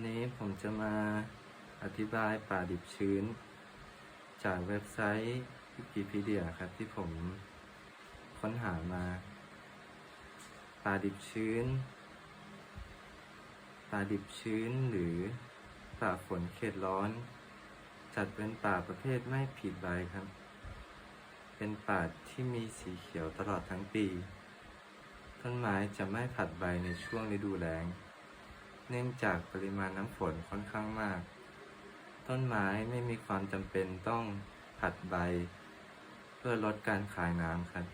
วันนี้ผมจะมาอธิบายป่าดิบชื้น จากเว็บไซต์วิกิพีเดียครับที่ผมค้นหามา ป่าดิบชื้น ป่าดิบชื้นหรือป่าฝนเขตร้อน จัดเป็นป่าประเภทไม่ผิดใบครับ เป็นป่าที่มีสีเขียวตลอดทั้งปี ต้นไม้จะไม่ผัดใบในช่วงฤดูแล้ง เนื่องจากปริมาณน้ำฝนค่อนข้างมาก ต้นไม้ไม่มีความจำเป็นต้องผัดใบ เพื่อลดการขายน้ำครับ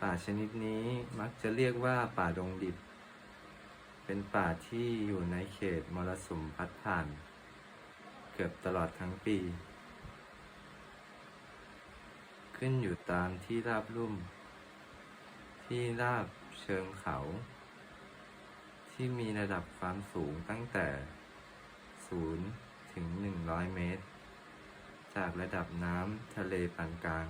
ป่าชนิดนี้มักจะเรียกว่าป่าดงดิบ เป็นป่าที่อยู่ในเขตมรสุมพัดผ่าน เกือบตลอดทั้งปี ขึ้นอยู่ตามที่ราบลุ่ม ที่ราบเชิงเขา ที่มีระดับความสูงตั้งแต่ 0 ถึง 100 เมตร จากระดับน้ำทะเลปานกลาง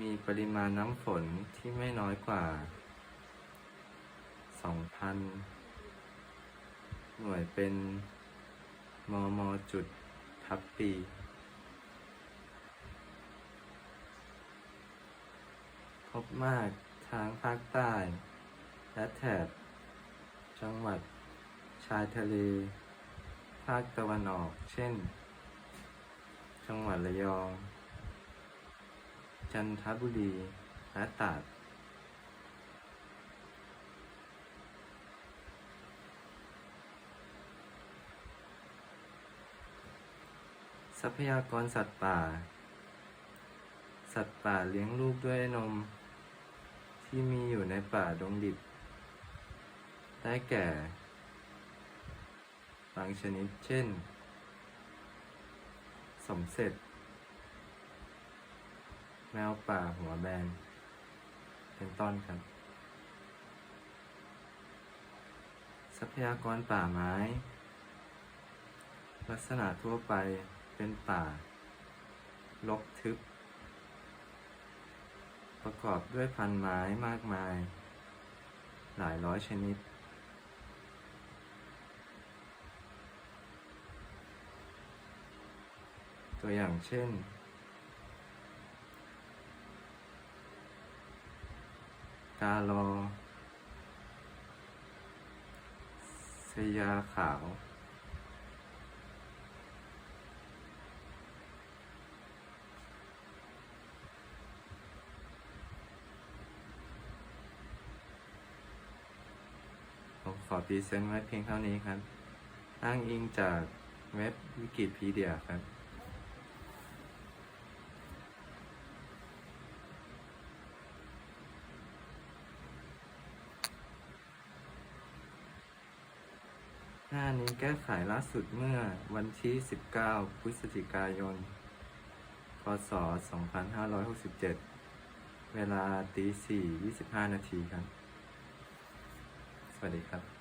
มีปริมาณน้ำฝนที่ไม่น้อยกว่า 2,000 หน่วยเป็น มมจุด ทับปี พบมากทางภาคใต้ และแถบ จังหวัด ชายทะเล ภาคตะวันออก เช่น จังหวัดระยอง จันทบุรี และตราด ทรัพยากรสัตว์ป่า สัตว์ป่าเลี้ยงลูกด้วยนม ที่มีอยู่ในป่าดงดิบ ได้แก่ บางชนิดเช่น สมเสร็จ แมวป่าหัวแบน เป็นต้นครับ ทรัพยากรป่าไม้ ลักษณะทั่วไป เป็นป่า ลกทึบ ประกอบด้วยพันไม้มากมาย หลายร้อยชนิด ตัวอย่างเช่น กาลอสยาขาว ขอพรีเซนต์ไว้เพียงเท่านี้ครับ อ้างอิงจากเว็บวิกิพีเดียครับหน้านี้แก้ไขล่าสุดเมื่อวันที่ 19 พฤศจิกายน พศ 2567 เวลาตี4 25 นาทีครับ สวัสดีครับ